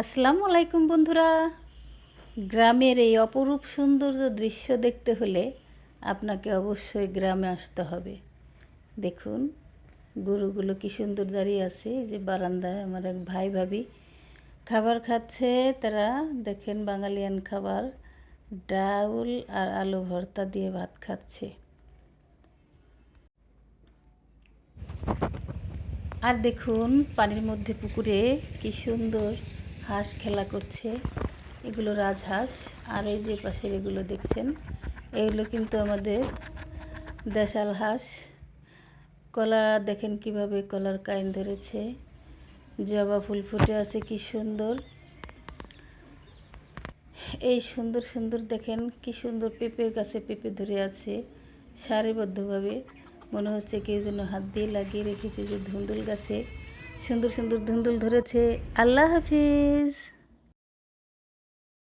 আসসালামু আলাইকুম বন্ধুরা। গ্রামের এই অপরূপ সৌন্দর্য দৃশ্য দেখতে হলে আপনাকে অবশ্যই গ্রামে আসতে হবে। দেখুন, গরুগুলো কি সুন্দর দাঁড়িয়ে আছে। যে বারান্দায় আমার এক ভাই ভাবি খাবার খাচ্ছে। তারা দেখেন বাঙালিয়ান খাবার, ডাউল আর আলু ভর্তা দিয়ে ভাত খাচ্ছে। আর দেখুন পানির মধ্যে পুকুরে কি সুন্দর হাঁস খেলা করছে, এগুলো রাজহাঁস। আর এই যে পাশের এগুলো দেখছেন, এগুলো কিন্তু আমাদের দেশাল হাঁস। কলা দেখেন কীভাবে কলার কাইন ধরেছে। জবা ফুল ফুটে আছে, কি সুন্দর। এই সুন্দর সুন্দর দেখেন, কি সুন্দর পেঁপে গাছে পেঁপে ধরে আছে, সারিবদ্ধভাবে। মনে হচ্ছে কেউ যেন হাত দিয়ে লাগিয়ে রেখেছে যে ধুন্দুল গাছে। সুন্দর সুন্দর ধুন্দুল ধরেছে। আল্লাহ হাফিজ।